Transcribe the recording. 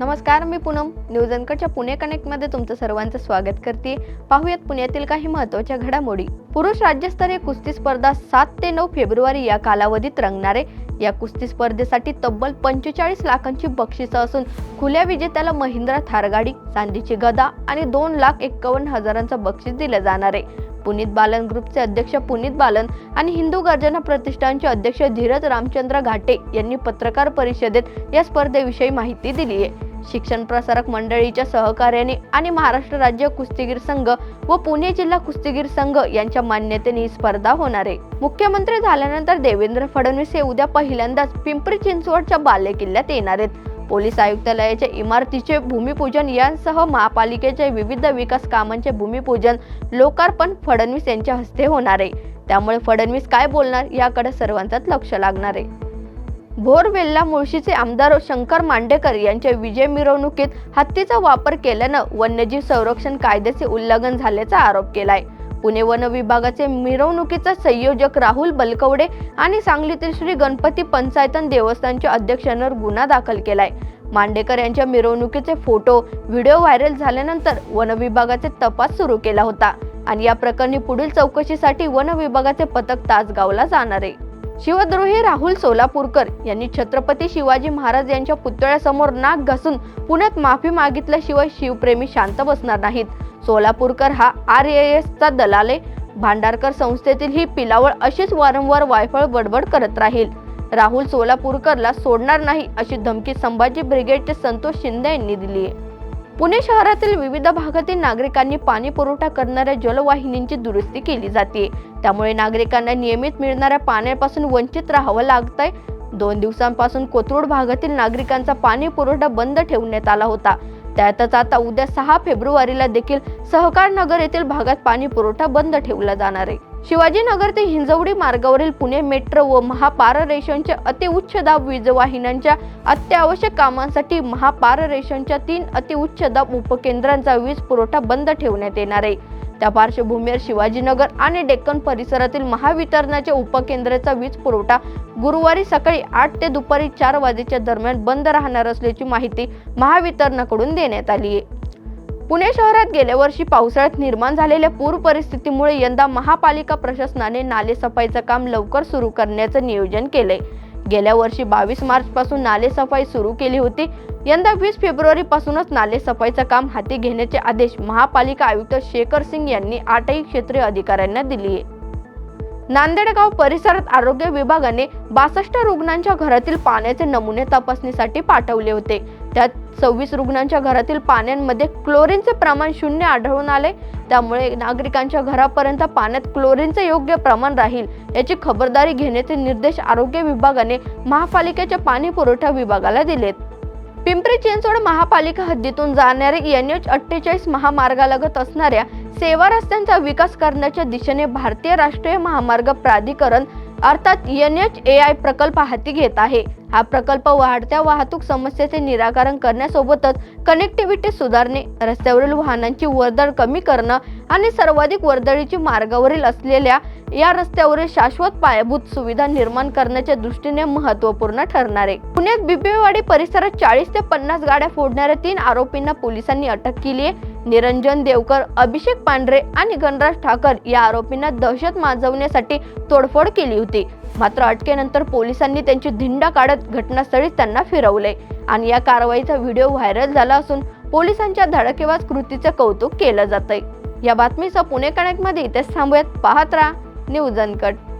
नमस्कार मी पूनम. न्यूज अनकटच्या पुणे कनेक्टमध्ये तुमचं सर्वांचं स्वागत करते. पाहूयात पुण्यातील काही महत्त्वाच्या घडामोडी. पुरुष राज्यस्तरीय कुस्ती स्पर्धा सात ते नऊ फेब्रुवारी या कालावधीत रंगणारे. या कुस्ती स्पर्धेसाठी तब्बल पंचेचाळीस लाखांची बक्षिसं असून खुल्या विजेत्याला महिंद्रा थारगाडी चांदीची गदा आणि दोन लाख एक्कावन्न हजारांचं बक्षीस दिलं जाणार आहे. पुनीत बालन ग्रुपचे अध्यक्ष पुनीत बालन आणि हिंदू गर्जना प्रतिष्ठानचे अध्यक्ष धीरज रामचंद्र घाटे यांनी पत्रकार परिषदेत या स्पर्धेविषयी माहिती दिली आहे. शिक्षण प्रसारक मंडळीच्या सहकार्याने आणि महाराष्ट्र राज्य कुस्तीगीर संघ व पुणे जिल्हा कुस्तीगीर संघ यांच्या मान्यतेने ही स्पर्धा होणार आहे. मुख्यमंत्री झाल्यानंतर देवेंद्र फडणवीस हे उद्या पहिल्यांदाच पिंपरी चिंचवडच्या बालेकिल्ल्यात येणार आहेत. पोलीस आयुक्तालयाच्या इमारतीचे भूमिपूजन यांसह महापालिकेच्या विविध विकास कामांचे भूमिपूजन लोकार्पण फडणवीस यांच्या हस्ते होणार आहे. त्यामुळे फडणवीस काय बोलणार याकडे सर्वांचंच लक्ष लागणार आहे. भोरवेल्ला मुळशीचे आमदार शंकर मांडेकर यांच्या विजय मिरवणुकीत हत्तीचा वापर केल्यानं वन्यजीव संरक्षण कायद्याचे उल्लंघन झाल्याचा आरोप केलाय. पुणे वन विभागाचे मिरवणुकीचा संयोजक राहुल बलकवडे आणि सांगलीतील श्री गणपती पंचायतन देवस्थानच्या अध्यक्षांवर गुन्हा दाखल केलाय. मांडेकर यांच्या मिरवणुकीचे फोटो व्हिडिओ व्हायरल झाल्यानंतर वन विभागाचे तपास सुरू केला होता आणि या प्रकरणी पुढील चौकशीसाठी वन विभागाचे पथक तासगावला जाणार आहे. शिवद्रोही राहुल सोलापूरकर यांनी छत्रपती शिवाजी महाराज यांच्या पुतळ्यासमोर नाक घासून पुण्यात माफी मागितल्याशिवाय शिवप्रेमी शांत बसणार नाहीत. सोलापूरकर हा आर चा दलाले भांडारकर संस्थेतील ही पिलावळ अशीच वारंवार वायफळ बडबड करत राहील. राहुल सोलापूरकरला सोडणार नाही अशी धमकी संभाजी ब्रिगेडचे संतोष शिंदे यांनी दिली आहे. पुणे शहरातील विविध भागातील नागरिकांनी पाणी पुरवठा करणाऱ्या जलवाहिनींची दुरुस्ती केली जाते. त्यामुळे नागरिकांना नियमित मिळणाऱ्या पाण्यापासून वंचित राहावं लागतंय. दोन दिवसांपासून कोथरूड भागातील नागरिकांचा पाणी पुरवठा बंद ठेवण्यात आला होता. त्यातच आता उद्या सहा फेब्रुवारीला देखील सहकार नगर येथील भागात पाणी पुरवठा बंद ठेवला जाणार आहे. शिवाजीनगर ते हिंजवडी मार्गावरील पुणे मेट्रो व महापार रेशनच्या अतिउच्च दाब वीजवाहिन्यांच्या अत्यावश्यक कामांसाठी महापार रेशनच्या तीन अतिउच्च दाब उपकेंद्रांचा वीज पुरवठा बंद ठेवण्यात येणार आहे. त्या पार्श्वभूमीवर शिवाजीनगर आणि डेक्कन परिसरातील महावितरणाच्या उपकेंद्राचा वीज पुरवठा गुरुवारी सकाळी आठ ते दुपारी चार वाजेच्या दरम्यान बंद राहणार असल्याची माहिती महावितरणाकडून देण्यात आली आहे. पुणे शहरात गेल्या वर्षी पावसाळ्यात निर्माण झालेल्या पूर परिस्थितीमुळे यंदा महापालिका प्रशासनाने नालेसफाईचं काम लवकर सुरू करण्याचं नियोजन केलंय. गेल्या वर्षी बावीस मार्च पासून नालेसफाई सुरू केली होती. यंदा वीस फेब्रुवारी पासूनच नालेसफाईचं काम हाती घेण्याचे आदेश महापालिका आयुक्त शेखर सिंग यांनी आठही क्षेत्रीय अधिकाऱ्यांना दिली आहे नांदेडगाव परिसरात आरोग्य विभागाने बासष्ट रुग्णांच्या घरातील पाण्याचे नमुने तपासणीसाठी पाठवले होते. त्यात सव्वीस रुग्णांच्या घरातील पाण्यांमध्ये क्लोरीनचे प्रमाण शून्य आढळून आले. त्यामुळे नागरिकांच्या घरापर्यंत पाण्यात क्लोरीनचे योग्य प्रमाण राहील याची खबरदारी घेण्याचे निर्देश आरोग्य विभागाने महापालिकेच्या पाणी पुरवठा विभागाला दिलेत. पिंपरी चिंचवड महापालिका हद्दीतून जाणाऱ्या एन एच अठ्ठेचाळीस महामार्गालगत असणाऱ्या सेवा रस्त्यांचा विकास करण्याच्या दिशेने भारतीय राष्ट्रीय महामार्ग प्राधिकरण अर्थात एन एच ए आय प्रकल्प हाती घेत आहे. हा प्रकल्प वाढत्या वाहतूक समस्येचे निराकरण करण्यासोबतच कनेक्टिव्हिटी सुधारणे रस्त्यावरील वाहनांची वर्दळ कमी करणं आणि सर्वाधिक वर्दळीची मार्गावरील असलेल्या या रस्त्यावरील शाश्वत पायाभूत सुविधा निर्माण करण्याच्या दृष्टीने महत्त्वपूर्ण ठरणार आहे. पुण्यात बिबेवाडी परिसरात चाळीस ते पन्नास गाड्या फोडणाऱ्या तीन आरोपींना पोलिसांनी अटक केली आहे. निरंजन देवकर अभिषेक पांढरे आणि गणराज ठाकर या आरोपींना दहशत माजवण्यासाठी तोडफोड केली होती. मात्र अटकेनंतर पोलिसांनी त्यांची धिंड काढत घटनास्थळी त्यांना फिरवले आणि या कारवाईचा व्हिडिओ व्हायरल झाला असून पोलिसांच्या धडकेबाज कृतीचं कौतुक केलं जातंय. या बातमीचं पुणे कनेक्टमध्ये इथेच थांबूयात. पाहत राहा. News uncut